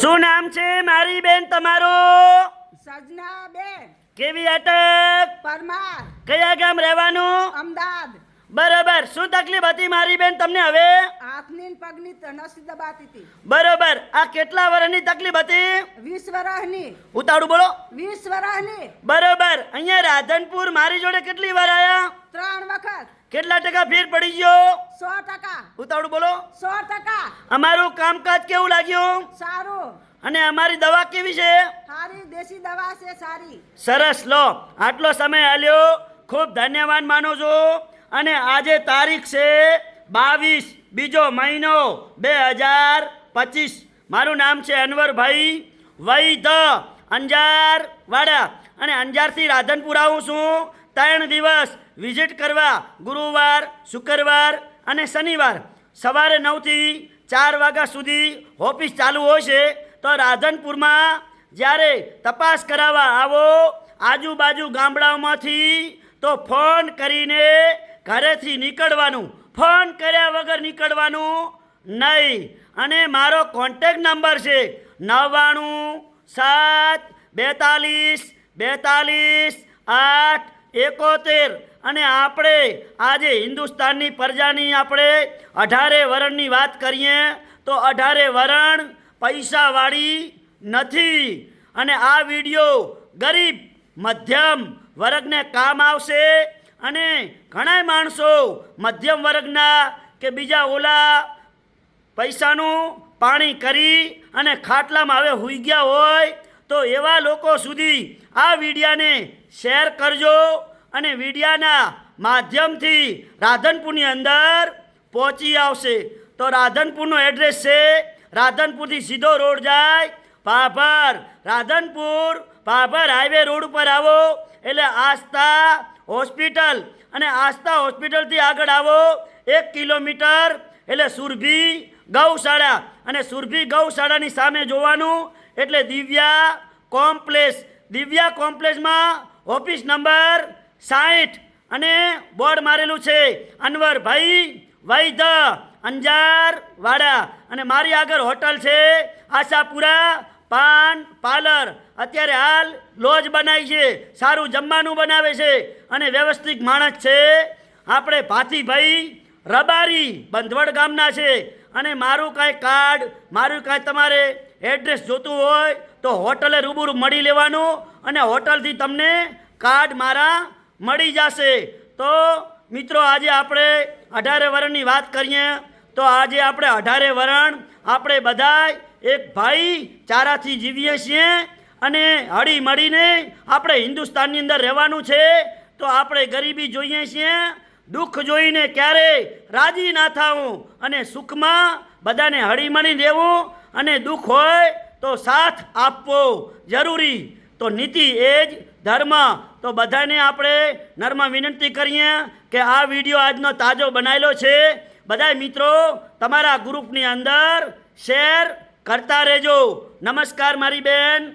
શું નામ છે મારી બેન તમારું? સજના બેન. કેવી અટક પરમાર. કયા ગામ રહેવાનું? અમદાવાદ. બરોબર. શું તકલીફ હતી મારી બેન તમને હવે? હાથની પગની નસી દબાતી હતી. બરોબર. આ કેટલા વર્ષની તકલીફ હતી? વીસ વર્ષની. ઉતાળું બોલો. વીસ વર્ષની. બરોબર. અહીંયા રાધનપુર મારી જોડે કેટલી વાર આયા? ત્રણ વખત. કેટલા ટકા ફેર પડી ગયો? સો ટકા. ઉતાવળું બોલો. સો ટકા. અમારું કામકાજ કેવું લાગ્યું? સારું. અને અમારી દવા કેવી છે? સારી દેશી દવા છે સારી. સરસ લો. આટલો સમય આલ્યો. ખૂબ ધન્યવાદ માનું છું. અને આજે તારીખ છે બાવીસ બીજો મહિનો બે હજાર પચીસ. મારું નામ છે અનવરભાઈ વૈધ અંજાર વાડા અને અંજારથી રાધનપુર આવું છું. ત્રણ દિવસ વિઝિટ કરવા ગુરુવાર, શુક્રવાર અને શનિવાર. સવારે નવથી ચાર વાગ્યા સુધી ઓફિસ ચાલુ હોય છે. તો રાધનપુરમાં જ્યારે તપાસ કરાવવા આવો, આજુબાજુ ગામડાઓમાંથી તો ફોન કરીને ઘરેથી નીકળવાનું. ફોન કર્યા વગર નીકળવાનું નહીં. અને મારો કોન્ટેક નંબર છે નવ્વાણું સાત બેતાલીસ બેતાલીસ આઠ એકોતેર. અને આપણે આજે હિન્દુસ્તાનની પ્રજાની આપણે અઢારે વરણની વાત કરીએ, તો અઢારે વરણ પૈસાવાળી નથી. અને આ વીડિયો ગરીબ, મધ્યમ વર્ગને કામ આવશે અને ઘણા માણસો મધ્યમ વર્ગના કે બીજા ઓલા પૈસાનું પાણી કરી અને ખાટલામાં હવે હુઈ ગયા હોય તો એવા લોકો સુધી આ વિડિયાને શેર કરજો અને વિડિયાના માધ્યમથી રાધનપુરની અંદર પહોંચી આવશે. તો રાધનપુરનું એડ્રેસ છે, રાધનપુરથી સીધો રોડ જાય, પાભર, રાધનપુર, પાભર હાઈવે રોડ ઉપર આવો, એટલે આસ્થા હોસ્પિટલ અને આસ્થા હોસ્પિટલથી આગળ આવો, એક કિલોમીટર, એટલે સુરભી ગૌશાળા અને સુરભી ગૌશાળાની સામે જોવાનું એટલે દિવ્યા કોમ્પ્લેક્સ. દિવ્યા કોમ્પ્લેક્સમાં ઓફિસ નંબર સાઠ અને બોર્ડ મારેલું છે. અનવરભાઈ વૈધ અંજાર વાડા અને મારી આગળ હોટલ છે આશાપુરા પાન પાર્લર. અત્યારે હાલ લોજ બનાવી છે, સારું જમવાનું બનાવે છે અને વ્યવસ્થિત માણસ છે. આપણે ભાતીભાઈ રબારી બંધવડ ગામના છે. અને મારું કાંઈ કાર્ડ, મારું કાંઈ તમારે એડ્રેસ જોતું હોય તો હોટલે રૂબરૂ મળી લેવાનું અને હોટલથી તમને કાર્ડ મારા મળી જશે. તો મિત્રો, આજે આપણે અઢારે વરણની વાત કરીએ. તો આજે આપણે અઢારે વરણ આપણે બધાય એક ભાઈ ચારાથી જીવીએ છીએ અને હળી મળીને આપણે હિન્દુસ્તાનની અંદર રહેવાનું છે. તો આપણે ગરીબી જોઈએ છીએ, દુઃખ જોઈને ક્યારે રાજી ના થાવું અને સુખમાં બધાને હળી મળી રહેવું અને દુઃખ હોય તો સાથ આપવો જરૂરી. તો નીતિ એ જ ધર્મ. તો બધાને આપણે નર્મ વિનંતી કરીએ કે આ વીડિયો આજનો તાજો બનાવેલો છે. બધા મિત્રો, તમારા ગ્રુપની અંદર શેર કરતા રહેજો. નમસ્કાર મારી બેન.